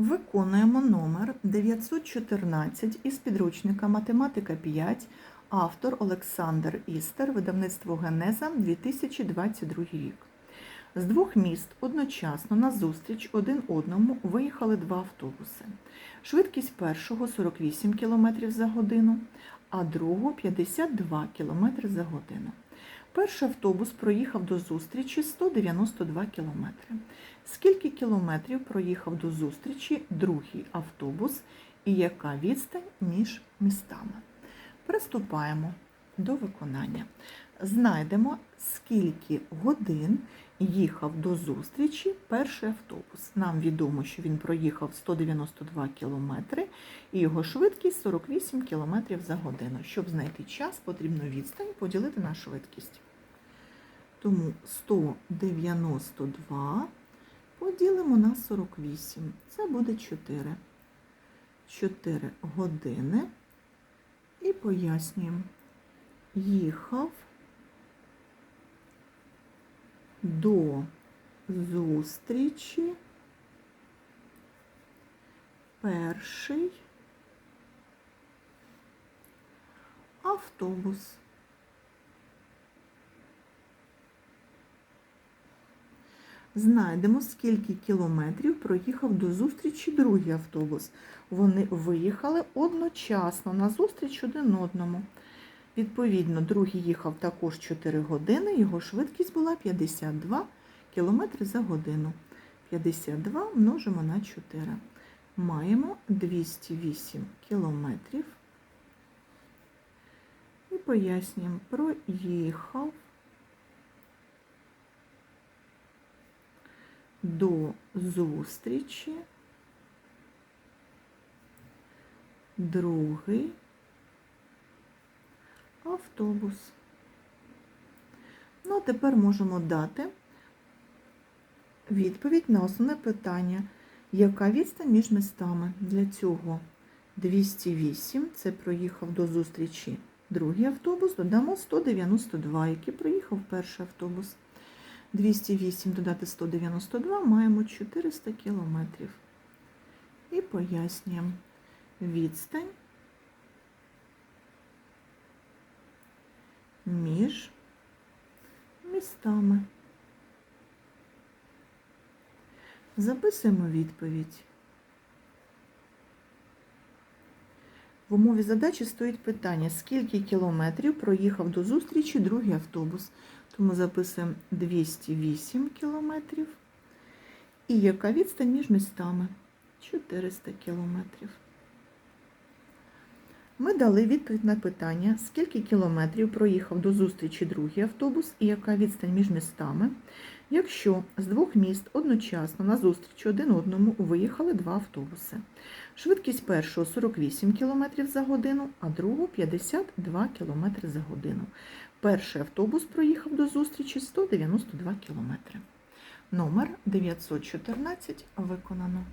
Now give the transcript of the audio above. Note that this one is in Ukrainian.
Виконуємо номер 914 із підручника Математика 5, автор Олександр Істер, видавництво Генеза 2022 рік. З двох міст одночасно на зустріч один одному виїхали два автобуси. Швидкість першого 48 км за годину, а другого 52 км за годину. Перший автобус проїхав до зустрічі 192 км. Скільки кілометрів проїхав до зустрічі другий автобус і яка відстань між містами? Приступаємо до виконання. Знайдемо, скільки годин їхав до зустрічі перший автобус. Нам відомо, що він проїхав 192 км і його швидкість 48 км за годину. Щоб знайти час, потрібно відстань поділити на швидкість. Тому 192 поділимо на 48. Це буде 4. 4 години. І пояснюємо. Їхав до зустрічі перший автобус. Знайдемо, скільки кілометрів проїхав до зустрічі другий автобус. Вони виїхали одночасно на зустріч один одному. Відповідно, другий їхав також 4 години, його швидкість була 52 км за годину. 52 множимо на 4. Маємо 208 кілометрів. І пояснюємо, проїхав до зустрічі другий автобус. Ну, а тепер можемо дати відповідь на основне питання, яка відстань між містами. Для цього 208, це проїхав до зустрічі другий автобус, додамо 192, який проїхав перший автобус. 208 додати 192 маємо 400 кілометрів. І пояснюємо відстань між містами. Записуємо відповідь. В умові задачі стоїть питання, скільки кілометрів проїхав до зустрічі другий автобус. Тому записуємо 208 кілометрів. І яка відстань між містами? 400 кілометрів. Ми дали відповідь на питання, скільки кілометрів проїхав до зустрічі другий автобус і яка відстань між містами, якщо з двох міст одночасно на зустріч один одному виїхали два автобуси. Швидкість першого 48 км за годину, а другого 52 км за годину. Перший автобус проїхав до зустрічі 192 км. Номер 914 виконано.